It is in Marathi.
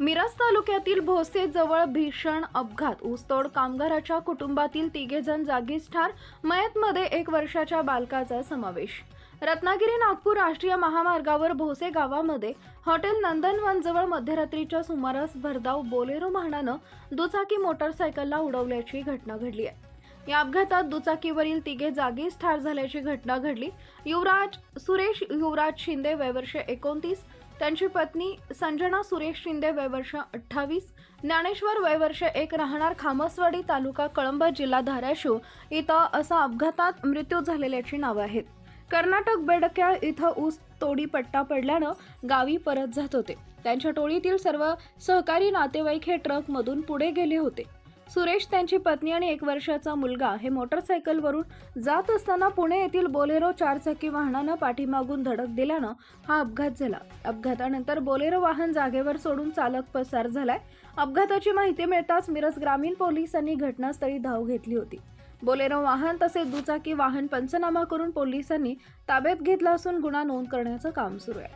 मिरज तालुक्यातील भोसेजवळ भीषण अपघात. ऊसतोड कामगाराच्या कुटुंबातील तिघेजण जागीच ठार. मयतमध्ये एक वर्षाच्या बालकाचा समावेश. रत्नागिरी नागपूर राष्ट्रीय महामार्गावर भोसे गावामध्ये हॉटेल नंदनवनजवळ मध्यरात्रीच्या सुमारास भरधाव बोलेरो वाहनानं दुचाकी मोटरसायकलला उडवल्याची घटना घडली आहे. या अपघातात दुचाकीवरील तिघे जागीच ठार झाल्याची घटना घडली. युवराज सुरेश युवराज शिंदे वयवर्ष एकोणतीस त्यांची पत्नी संजना सुरेश शिंदे वयवर्ष अठ्ठावीस ज्ञानेश्वर वयवर्ष एक राहणार खामसवाडी तालुका कळंब जिल्हा धाराशिव इथं असा अपघातात मृत्यू झालेल्याची नावं आहेत. कर्नाटक बेडक्याळ इथं ऊस तोडी पट्टा पडल्यानं गावी परत जात होते. त्यांच्या टोळीतील सर्व सहकारी नातेवाईक हे ट्रकमधून पुढे गेले होते. सुरेश त्यांची पत्नी आणि एक वर्षाचा मुलगा हे मोटरसायकलवरून जात असताना पुणे येथील बोलेरो चारचाकी वाहनानं पाठीमागून धडक दिल्यानं हा अपघात झाला. अपघातानंतर बोलेरो वाहन जागेवर सोडून चालक पसार झालाय. अपघाताची माहिती मिळताच मिरज ग्रामीण पोलिसांनी घटनास्थळी धाव घेतली होती. बोलेरो वाहन तसेच दुचाकी वाहन पंचनामा करून पोलिसांनी ताब्यात घेतला असून गुन्हा नोंद करण्याचं काम सुरू आहे.